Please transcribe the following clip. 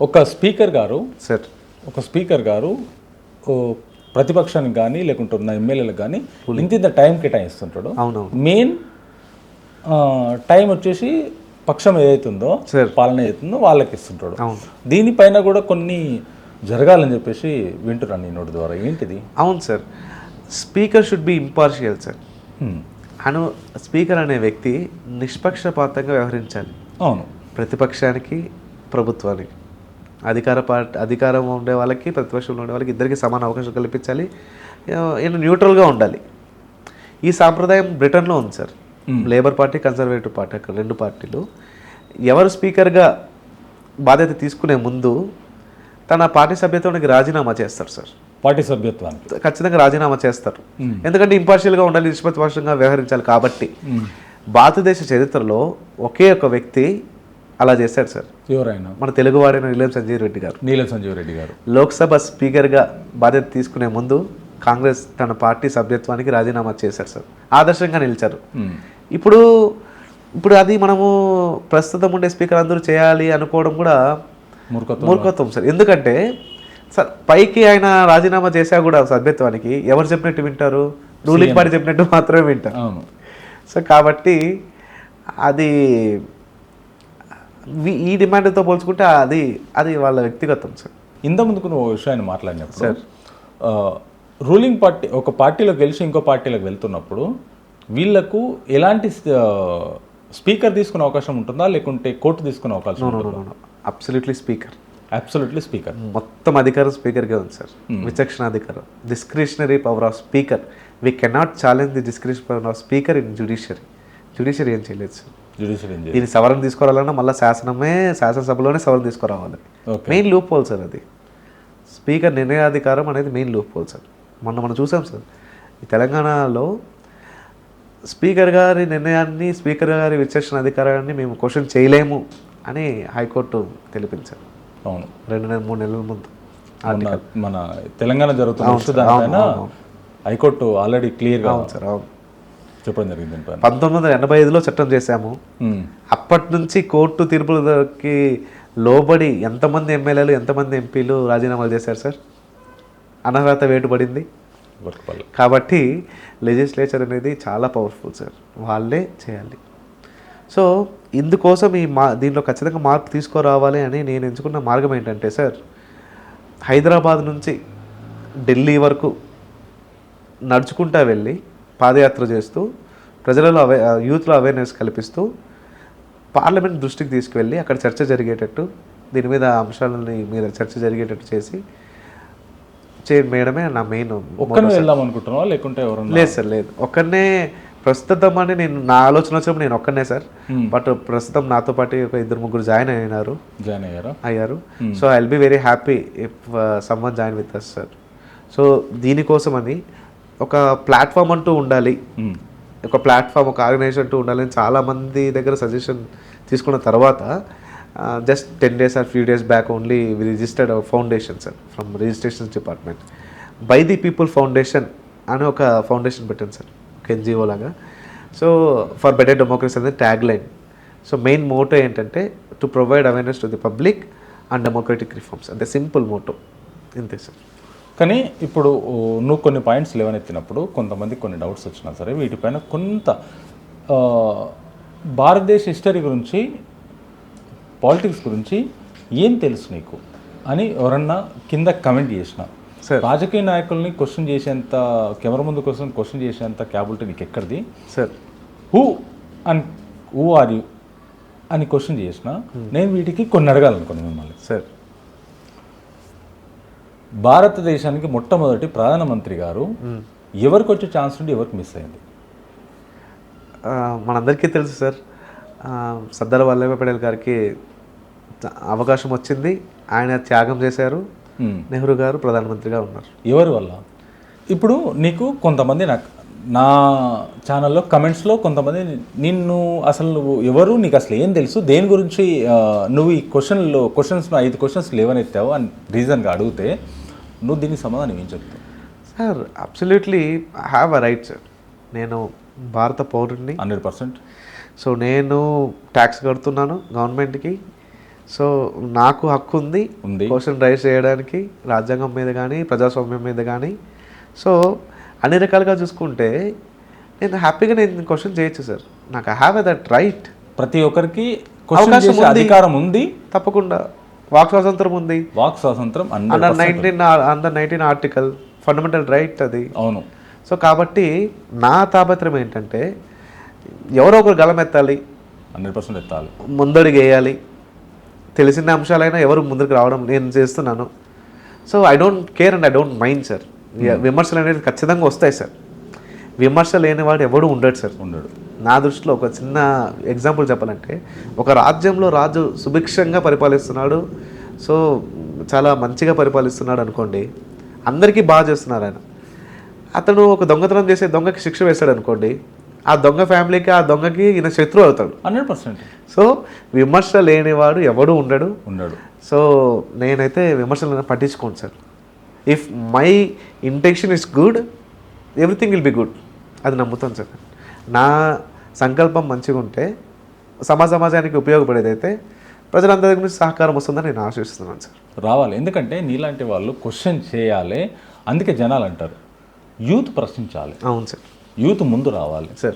ఒక స్పీకర్ గారు సార్. ఒక స్పీకర్ గారు ప్రతిపక్షానికి కానీ లేకుంటే ఉన్న ఎమ్మెల్యేలకు కానీ ఇంత ఇంత టైం కేటాయిస్తుంటాడు. మెయిన్ టైం వచ్చేసి పక్షం ఏదైతుందో సార్. పాలన ఏదైతుందో వాళ్ళకి ఇస్తుంటాడు అవును. దీనిపైన కూడా కొన్ని జరగాలని చెప్పేసి వింటున్నాను నీ నోటి ద్వారా. ఏంటిది? అవును sir. Speaker should be impartial sir. Anu speaker అనే వ్యక్తి నిష్పక్షపాతంగా వ్యవహరించాలి. అవును. ప్రతిపక్షానికి ప్రభుత్వానికి. అధికార పార్టీ అధికారం ఉండే వాళ్ళకి ప్రతిపక్షంలో ఉండే వాళ్ళకి ఇద్దరికి సమాన అవకాశం కల్పించాలి. ఈయన న్యూట్రల్గా ఉండాలి. ఈ సాంప్రదాయం బ్రిటన్లో ఉంది sir. Labour party Conservative party అక్కడ రెండు పార్టీలు. ఎవరు స్పీకర్గా బాధ్యత తీసుకునే ముందు తన పార్టీ సభ్యత్వానికి రాజీనామా చేస్తారు సార్. పార్టీ సభ్యత్వానికి. ఖచ్చితంగా రాజీనామా చేస్తారు. ఎందుకంటే ఇంపార్షియల్గా ఉండాలి నిష్పక్షంగా వ్యవహరించాలి కాబట్టి. భారతదేశ చరిత్రలో ఒకే ఒక వ్యక్తి అలా చేశాడు సార్. ఎవరైనా? మన తెలుగువాడైన నిలేం సంజీవ్ రెడ్డి గారు. నీలం సంజీవ్ రెడ్డి గారు. లోక్సభ స్పీకర్గా బాధ్యత తీసుకునే ముందు కాంగ్రెస్ తన పార్టీ సభ్యత్వానికి రాజీనామా చేశారు సార్. ఆదర్శంగా నిలిచారు. ఇప్పుడు ఇప్పుడు అది మనము ప్రస్తుతం ఉండే స్పీకర్ అందరూ చేయాలి అనుకోవడం కూడా మూర్ఖత్వం. సార్. ఎందుకంటే సార్ పైకి ఆయన రాజీనామా చేశా కూడా సభ్యత్వానికి ఎవరు చెప్పినట్టు వింటారు? రూలింగ్ పార్టీ చెప్పినట్టు మాత్రమే వింటారు. సో కాబట్టి అది ఈ డిమాండ్తో పోల్చుకుంటే అది అది వాళ్ళ వ్యక్తిగతం సార్. ఇంత ముందుకు నువ్వు విషయాన్ని మాట్లాడినప్పుడు ఆ, రూలింగ్ పార్టీ ఒక పార్టీలో గెలిచి ఇంకో పార్టీలోకి వెళ్తున్నప్పుడు వీళ్ళకు ఎలాంటి స్పీకర్ తీసుకునే అవకాశం ఉంటుందా? లేకుంటే కోర్టు తీసుకునే అవకాశం ఉంటుందా? Absolutely speaker. Absolutely speaker. మొత్తం అధికారం స్పీకర్గా ఉంది సార్. విచక్షణ అధికారం. Discretionary power of speaker. We cannot challenge the discretion power of speaker in judiciary judiciary ఏం చేయలేదు సార్. దీన్ని సవరణ తీసుకురావాలన్నా మళ్ళీ శాసనమే శాసనసభలోనే సవరణ తీసుకురావాలి. Okay main loophole sir అది. స్పీకర్ నిర్ణయాధికారం అనేది మెయిన్ లూప్ హోల్ సార్ మొన్న మనం చూసాం సార్ ఈ తెలంగాణలో స్పీకర్ గారి నిర్ణయాన్ని స్పీకర్ గారి విచక్షణ అధికారాన్ని మేము క్వశ్చన్ చేయలేము అని హైకోర్టు తెలిపించారు అవును. రెండు నెలలు మూడు నెలల ముందు మన తెలంగాణ జరుగుతున్న హైకోర్టు ఆల్రెడీ క్లియర్గా అవును సార్ అవును. చెప్పడం జరిగింది పంతొమ్మిది వందల ఎనభై ఐదులో చట్టం చేశాము. అప్పటి నుంచి కోర్టు తీర్పులకి లోబడి ఎంతమంది ఎమ్మెల్యేలు ఎంతమంది ఎంపీలు రాజీనామాలు చేశారు సార్? అనర్హత వేటు పడింది కాబట్టి లెజిస్లేచర్ అనేది చాలా పవర్ఫుల్ సార్. వాళ్ళే చేయాలి. సో ఇందుకోసం ఈ మా దీంట్లో ఖచ్చితంగా మార్పు తీసుకురావాలి అని నేను ఎంచుకున్న మార్గం ఏంటంటే సార్ హైదరాబాద్ నుంచి ఢిల్లీ వరకు నడుచుకుంటా వెళ్ళి పాదయాత్ర చేస్తూ ప్రజలలో అవే యూత్లో అవేర్నెస్ కల్పిస్తూ పార్లమెంట్ దృష్టికి తీసుకువెళ్ళి అక్కడ చర్చ జరిగేటట్టు దీని మీద అంశాలని మీద చర్చ జరిగేటట్టు చేసి చేయడమే నా మెయిన్ వెళ్దాం అనుకుంటున్నావా? లేకుంటే లేదు సార్ లేదు. ఒక్కనే ప్రస్తుతం అని నేను నా ఆలోచన వచ్చినప్పుడు నేను ఒక్కనే సార్. బట్ ప్రస్తుతం నాతో పాటు ఒక ఇద్దరు ముగ్గురు జాయిన్ అయినారు. జాయిన్ అయ్యారా? అయ్యారు. So I be very happy if someone join with us sir so దీనికోసమని ఒక ప్లాట్ఫామ్ అంటూ ఉండాలి. ఒక ప్లాట్ఫామ్ ఒక ఆర్గనైజేషన్ అంటూ ఉండాలని చాలామంది దగ్గర సజెషన్ తీసుకున్న తర్వాత just ten days or few days back only registered foundation sir from registration department by the people foundation అని ఒక ఫౌండేషన్ పెట్టాను సార్ ఒక ఎన్జిఓ లాగా. సో ఫర్ బెటర్ డెమోక్రసీ అనేది tag line so main motto ఏంటంటే to provide awareness to the public and democratic reforms అంతే simple motto ఇంతే sir కానీ ఇప్పుడు నువ్వు కొన్ని పాయింట్స్ లేవనెత్తినప్పుడు కొంతమంది కొన్ని డౌట్స్ వచ్చినా సరే వీటిపైన కొంత భారతదేశ హిస్టరీ గురించి పాలిటిక్స్ గురించి ఏం తెలుసు నీకు అని ఎవరన్నా కింద కమెంట్ చేసిన. రాజకీయ నాయకుల్ని క్వశ్చన్ చేసేంత కెమెరా ముందు కోసం క్వశ్చన్ చేసేంత క్యాబిలిటీ నీకు ఎక్కడిది సార్. హూ అని హూ ఆర్ యూ అని క్వశ్చన్ చేసిన నేను వీటికి కొన్ని అడగాలనుకున్నాను మిమ్మల్ని. సార్. భారతదేశానికి మొట్టమొదటి ప్రధానమంత్రి గారు ఎవరికి వచ్చే ఛాన్స్ నుండి ఎవరికి మిస్ అయింది? మనందరికీ తెలుసు సార్. సర్దార్ వల్లభాయ్ పటేల్ గారికి అవకాశం వచ్చింది. ఆయన త్యాగం చేశారు. నెహ్రూ గారు ప్రధానమంత్రిగా ఉన్నారు. ఎవరి వల్ల? ఇప్పుడు నీకు కొంతమంది నాకు నా ఛానల్లో కమెంట్స్లో కొంతమంది నిన్ను అసలు నువ్వు ఎవరు? నీకు అసలు ఏం తెలుసు? దేని గురించి నువ్వు ఈ క్వశ్చన్లో క్వశ్చన్స్ ఐదు క్వశ్చన్స్ లేవనెత్తావు అని రీజన్గా అడిగితే నువ్వు దీనికి సమాధానం ఏం చెప్తావు? Sir absolutely have a right sir నేను భారత పౌరుడిని. Hundred percent. సో నేను ట్యాక్స్ కడుతున్నాను గవర్నమెంట్కి. సో నాకు హక్కు ఉంది. ఉంది. క్వశ్చన్ రైజ్ చేయడానికి రాజ్యాంగం మీద కానీ ప్రజాస్వామ్యం మీద కానీ సో అన్ని రకాలుగా చూసుకుంటే నేను హ్యాపీగా నేను క్వశ్చన్ చేయొచ్చు సార్ నాకు I have a that right ప్రతి ఒక్కరికి అవకాశం. అధికారం ఉంది. తప్పకుండా. వాక్ స్వాతంత్రం ఉంది. వాక్ స్వాతంత్రం under 100% nineteen under nineteen article fundamental right అది. అవును. సో కాబట్టి నా తాపత్రయం ఏంటంటే ఎవరో ఒకరు గలమెత్తాలి హండ్రెడ్ పర్సెంట్ ఎత్తాలి. ముందడుగు వేయాలి తెలిసిన అంశాలైనా ఎవరు ముందుకు రావడం నేను చేస్తున్నాను. So I don't care and I don't mind sir. విమర్శలు అనేది ఖచ్చితంగా వస్తాయి సార్. విమర్శ లేనివాడు ఎవడు ఉండడు సార్. ఉండడు. నా దృష్టిలో ఒక చిన్న ఎగ్జాంపుల్ చెప్పాలంటే ఒక రాజ్యంలో రాజు సుభిక్షంగా పరిపాలిస్తున్నాడు. సో చాలా మంచిగా పరిపాలిస్తున్నాడు అనుకోండి అందరికీ బాగా చేస్తున్నారు ఆయన. అతను ఒక దొంగతనం చేసే దొంగకి శిక్ష వేస్తాడు అనుకోండి ఆ దొంగ ఫ్యామిలీకి ఆ దొంగకి ఈయన శత్రువు అవుతాడు. Hundred percent. సో విమర్శ లేనివాడు ఎవడు ఉండడు. ఉండడు. సో నేనైతే విమర్శలను పట్టించుకోను sir. If my intention is good everything will be good అది నమ్ముతాను సార్. నా సంకల్పం మంచిగా ఉంటే సమాజ సమాజానికి ఉపయోగపడేదైతే ప్రజలందరి దగ్గర నుంచి సహకారం వస్తుందని నేను ఆశిస్తున్నాను సార్. రావాలి. ఎందుకంటే నీలాంటి వాళ్ళు క్వశ్చన్ చేయాలి. అందుకే జనాలు అంటారు. యూత్ ప్రశ్నించాలి. అవును సార్. యూత్ ముందు రావాలి. సార్.